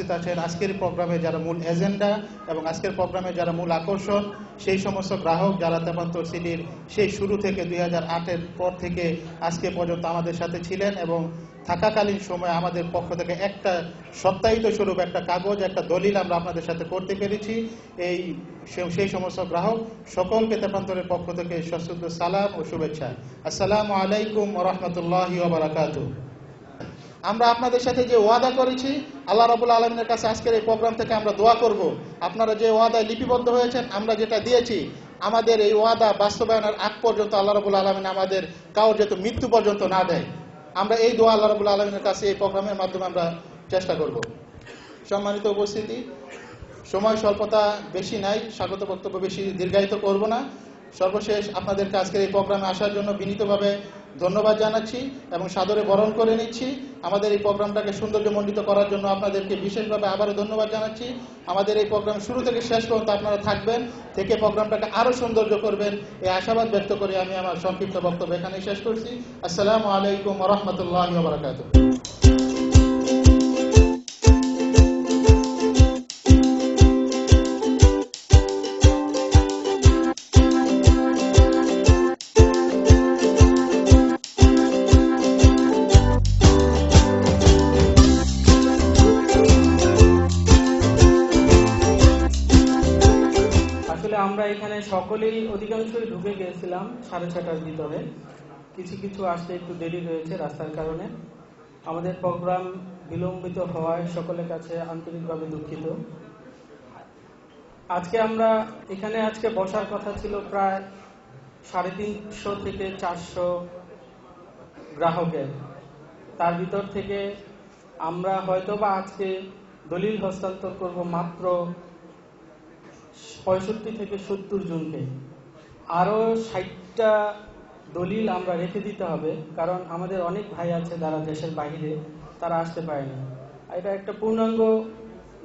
উপস্থিত আছেন আজকের প্রোগ্রামে যারা মূল এজেন্ডা এবং আজকের প্রোগ্রামে যারা মূল আকর্ষণ, সেই সমস্ত গ্রাহক যারা তেপান্তর সিটির সেই শুরু থেকে দুই হাজার পর থেকে আজকে পর্যন্ত আমাদের সাথে ছিলেন এবং থাকাকালীন সময় আমাদের পক্ষ থেকে একটা সত্যায়িত স্বরূপ, একটা কাগজ, একটা দলিল আমরা আপনাদের সাথে করতে পেরেছি। এই সেই সমস্ত গ্রাহক সকলকে তেপান্তরের পক্ষ থেকে সশ্রদ্ধ সালাম ও শুভেচ্ছা। আসসালামু আলাইকুম রহমতুল্লাহ বারাকাতু আমরা আপনাদের সাথে যে ওয়াদা করেছি, আল্লাহ রাবুল আলমিনের কাছে আজকের এই প্রোগ্রাম থেকে আমরা দোয়া করব। আপনারা যে ওয়াদায় লিপিবদ্ধ হয়েছেন, আমরা যেটা দিয়েছি, আমাদের এই ওয়াদা বাস্তবায়নের আগ পর্যন্ত আল্লাহ রাবুল আলমিন আমাদের কাউর যেহেতু মৃত্যু পর্যন্ত না দেয়, আমরা এই দোয়া আল্লাহ রাবুল আলমিনের কাছে এই প্রোগ্রামের মাধ্যমে আমরা চেষ্টা করব। সম্মানিত উপস্থিতি, সময় স্বল্পতা বেশি নাই, স্বাগত বক্তব্য বেশি দীর্ঘায়িত করব না। সর্বশেষ আপনাদেরকে আজকের এই প্রোগ্রামে আসার জন্য বিনীতভাবে ধন্যবাদ জানাচ্ছি এবং সাদরে বরণ করে নিচ্ছি। আমাদের এই প্রোগ্রামটাকে সৌন্দর্যমণ্ডিত করার জন্য আপনাদেরকে বিশেষভাবে আবারও ধন্যবাদ জানাচ্ছি। আমাদের এই প্রোগ্রাম শুরু থেকে শেষ পর্যন্ত আপনারা থাকবেন, থেকে প্রোগ্রামটাকে আরও সৌন্দর্য করবেন। এই আশাবাদ ব্যক্ত করে আমি আমার সংক্ষিপ্ত বক্তব্য এখানেই শেষ করছি। আসসালামু আলাইকুম রহমতুল্লাহ বারকাতুহ। সকলেই অধিকাংশই ঢুকে গিয়েছিলাম সাড়ে ছটার ভিতরে। কিছু কিছু আসতে একটু দেরি হয়েছে রাস্তার কারণে। আমাদের প্রোগ্রাম বিলম্বিত হওয়ায় সকলের কাছে আন্তরিকভাবে দুঃখিত। আজকে আমরা এখানে আজকে বসার কথা ছিল প্রায় সাড়ে তিনশো থেকে চারশো গ্রাহকের। তার ভিতর থেকে আমরা হয়তোবা আজকে দলিল হস্তান্তর করব মাত্র পঁয়ষট্টি থেকে সত্তর জনকে। আরও ষাটটা দলিল আমরা রেখে দিতে হবে, কারণ আমাদের অনেক ভাই আছে যারা দেশের বাইরে, তারা আসতে পারে না। এটা একটা পূর্ণাঙ্গ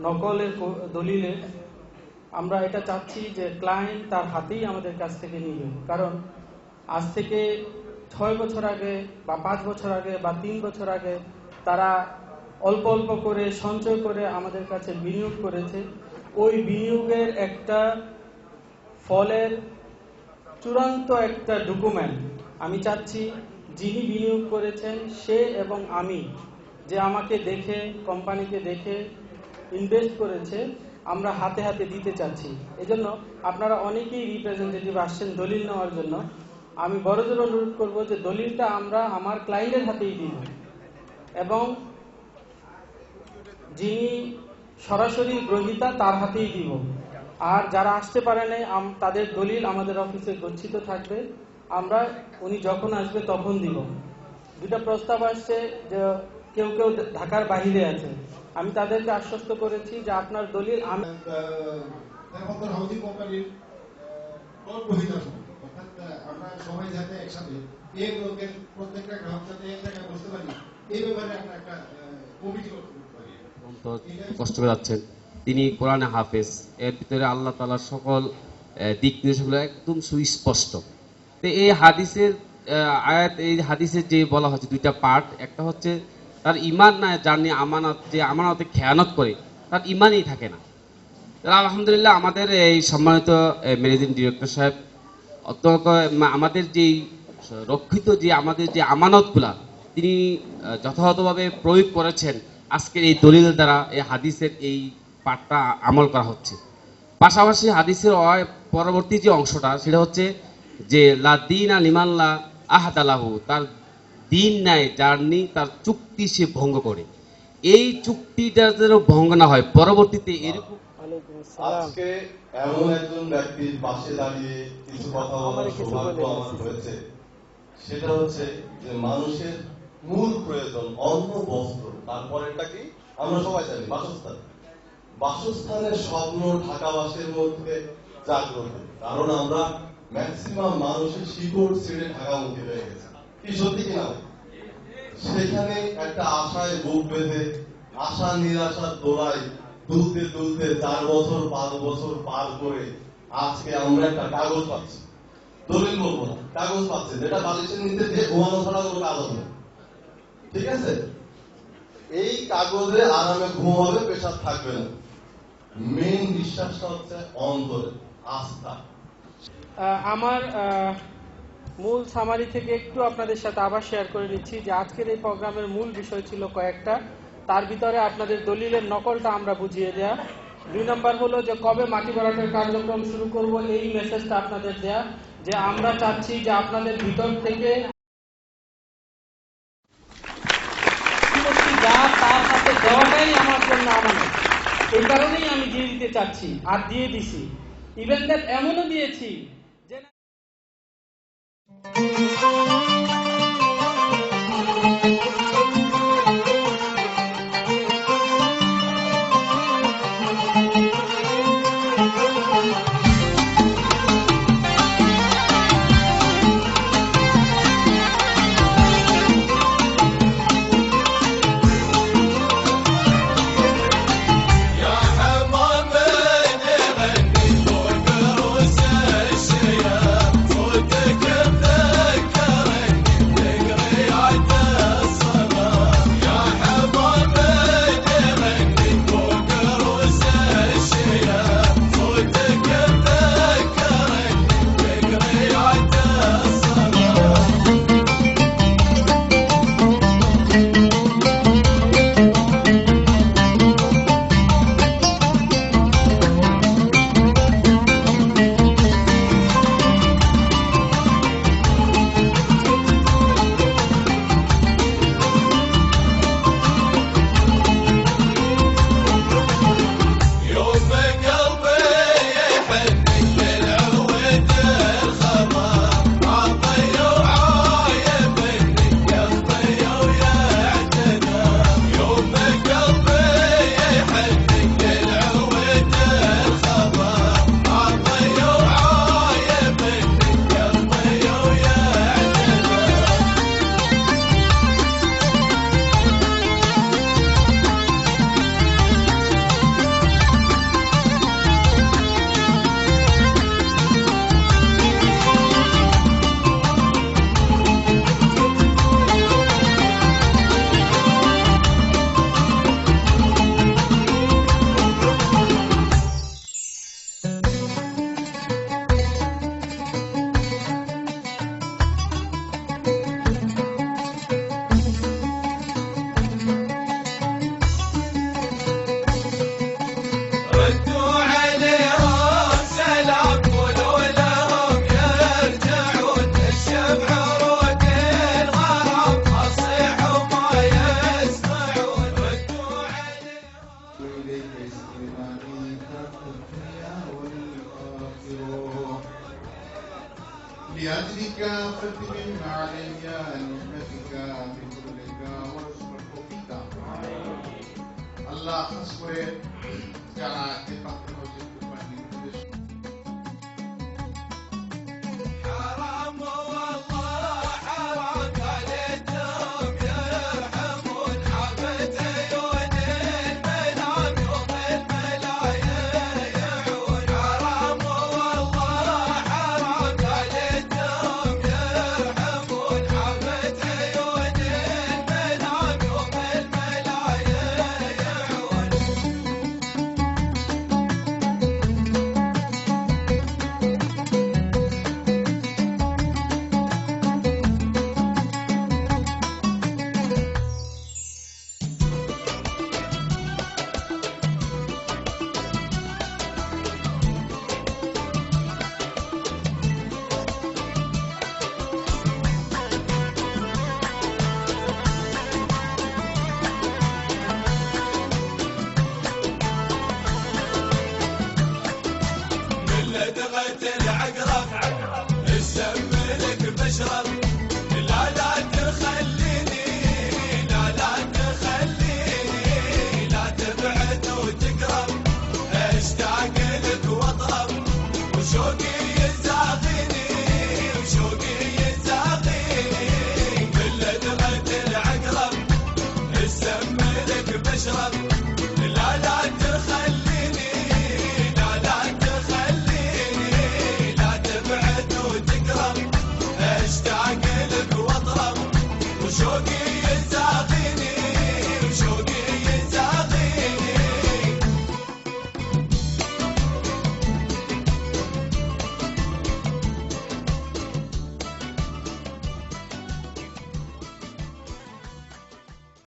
নকলের দলিলের আমরা এটা চাচ্ছি যে ক্লায়েন্ট তার হাতেই আমাদের কাছ থেকে নিবে। কারণ আজ থেকে ছয় বছর আগে বা পাঁচ বছর আগে বা তিন বছর আগে তারা অল্প অল্প করে সঞ্চয় করে আমাদের কাছে বিনিয়োগ করেছে। ওই বিনিয়োগের একটা ফলের চূড়ান্ত একটা ডকুমেন্ট আমি চাচ্ছি যিনি বিনিয়োগ করেছেন সে এবং আমি যে আমাকে দেখে, কোম্পানিকে দেখে ইনভেস্ট করেছে, আমরা হাতে হাতে দিতে চাচ্ছি। এজন্য আপনারা অনেকেই রিপ্রেজেন্টেটিভ আসছেন দলিল নেওয়ার জন্য। আমি বড়জোর অনুরোধ করব যে দলিলটা আমরা আমার ক্লায়েন্টের হাতেই দিব এবং যিনি সরাসরি গ্রহিতা তার হাতেই দিব। আর যারা আসতে পারে নাই তাদের দলিল আমাদের অফিসে গচ্ছিত থাকবে। আমরা উনি যখন আসবে তখন দিব। দুটা প্রস্তাব আসছে যে কেউ কেউ ঢাকার বাহিরে আছে। আমি তাদেরকে আশ্বস্ত করেছি যে আপনার দলিল আমি আমরা সবাই যাতে একসাথে প্রত্যেকটা পারি, এই ব্যাপারে একটা কমিটি করতে পারি তো কষ্ট করে যাচ্ছেন তিনি কোরআনে হাফেজ। এর ভিতরে আল্লাহ তালার সকল দিক নির্দেশগুলো একদম সুস্পষ্ট। তো এই হাদিসের আয়াত, এই হাদিসের যে বলা হচ্ছে দুইটা পার্ট, একটা হচ্ছে তার ইমান না জানি আমানত, যে আমানতে খেয়ানত করে, তার ইমানই থাকে না। আলহামদুলিল্লাহ আমাদের এই সম্মানিত ম্যানেজিং ডিরেক্টর সাহেব, অত্যন্ত আমাদের যেই রক্ষিত যে, আমাদের যে আমানতগুলা, তিনি যথাযথভাবে প্রয়োগ করেছেন আজকের এই দলিল দ্বারা এই হাদিসের এই পাঠটা আমল করা হচ্ছে। পাশাপাশি হাদিসের পরবর্তী যে অংশটা সেটা হচ্ছে যে লা দিন আলিমাল্লা আহাদালাহু তার দিন নেয় জার্নি তার চুক্তি সে ভঙ্গ করে। এই চুক্তিটা যেন ভঙ্গ না হয় পরবর্তীতে এরকম আজকে এমন একজন ব্যক্তির পাশে দাঁড়িয়ে কিছু কথা বলার সৌভাগ্য আমার হয়েছে। সেটা হচ্ছে যে মানুষের মূল প্রয়োজন অন্ন বস্ত্র। তারপরেরটা কি? আমরা সবাই জানি, বাসস্থান। বাসস্থানের স্বপ্ন ঢাকাবাসীর মধ্যে জাগ্রত। কারণ আমরা ম্যাক্সিমাম মানুষের শিকড় ছেড়ে ঢাকামুখী হয়ে গেছে। কি সত্যি কিনা সেখানে একটা আশায় বুক বেঁধে, আশা নিরাশার দোড়ায় দুলতে দুলতে চার বছর, পাঁচ বছর পার করে আজকে আমরা একটা কাগজ পাচ্ছি। দলিল বলব না, কাগজ পাচ্ছি। যেটা বালিশের নিচে দিয়ে ঘুমানো ছাড়া কোনো কাজ হবে না। ঠিক আছে? এই কাগজে আরামে ঘুম হবে পেশাব থাকবে না। মেন বিশ্বাসটা হচ্ছে অন্তরে, আস্থা। আমার মূল সামারি থেকে একটু আপনাদের সাথে আবার শেয়ার করে নিচ্ছি যে আজকের এই প্রোগ্রামের মূল বিষয় ছিল কয়েকটা। তার ভিতরে আপনাদের দলিলের নকলটা আমরা বুঝিয়ে দেয়া। দুই নম্বর হলো যে কবে মাটি ভরাটের কার্যক্রম শুরু করব, এই মেসেজটা আপনাদের দেয়া। যে আমরা চাচ্ছি যে আপনাদের ভিতর থেকে যা তার হাতে দেওয়াটাই আমার জন্য আমানত এই কারণেই আমি দিয়ে দিতে চাচ্ছি আর দিয়ে দিছি। ইভেন দ্যাট এমনও দিয়েছি যে